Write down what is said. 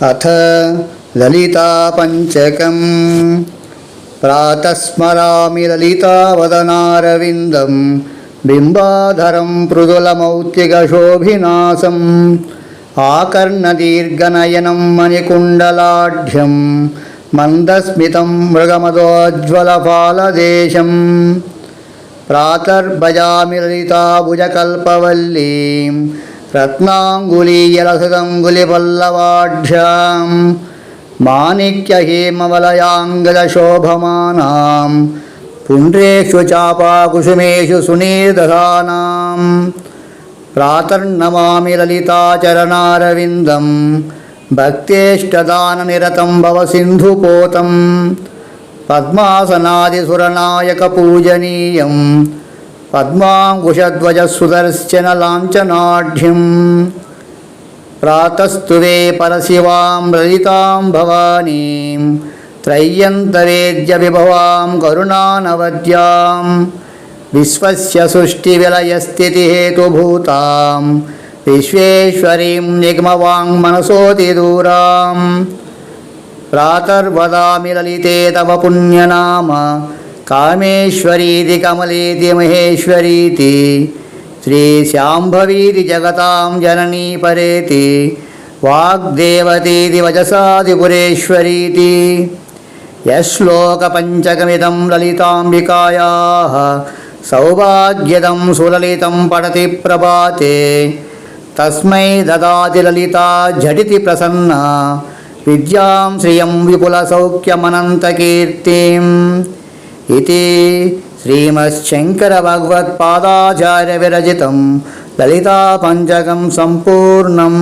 अथ ललितापञ्चकं प्रातः स्मरामि ललितावदनारविन्दं बिम्बाधरं मृदुलमौक्तिकशोभिनासम् आकर्णदीर्घनयनं मणिकुण्डलाढ्यं मन्दस्मितं मृगमदोज्ज्वलपालदेशम् प्रातर्भजामि ललिताभुजकल्पवल्लीं रत्नाङ्गुलीयलसदङ्गुलिपल्लवाढ्यां माणिक्यहेमवलयाङ्गदशोभमानां पुण्ड्रेषु चापाकुसुमेषु सुनीर्दधानां प्रातर्नमामि ललिताचरणारविन्दं भक्तेष्टदाननिरतं भवसिन्धुपोतम् पद्मासनादिसुरनायकपूजनीयं पद्माङ्कुशध्वजसुदर्शनलाञ्छनाढ्यं प्रातस्तुवे परशिवां ललितां भवानीं त्रय्यन्तवेद्यविभवां करुणानवद्यां विश्वस्य सृष्टिविलयस्थितिहेतुभूतां विश्वेश्वरीं निगमवाङ्मनसोऽतिदूराम् प्रातर्वदामि ललिते तव पुण्यनाम कामेश्वरीति कमलेति महेश्वरीति श्रीशाम्भवीति जगतां जननी परेति वाग्देवतीति वचसादिपुरेश्वरीति यश्लोकपञ्चकमिदं ललिताम्बिकायाः सौभाग्यदं सुललितं पठति प्रभाते तस्मै ददाति ललिता झटिति प्रसन्ना विद्यां श्रियं विपुलसौख्यमनन्तकीर्तिम् इति श्रीमच्छङ्करभगवत्पादाचार्यविरचितं ललितापञ्चकं सम्पूर्णम्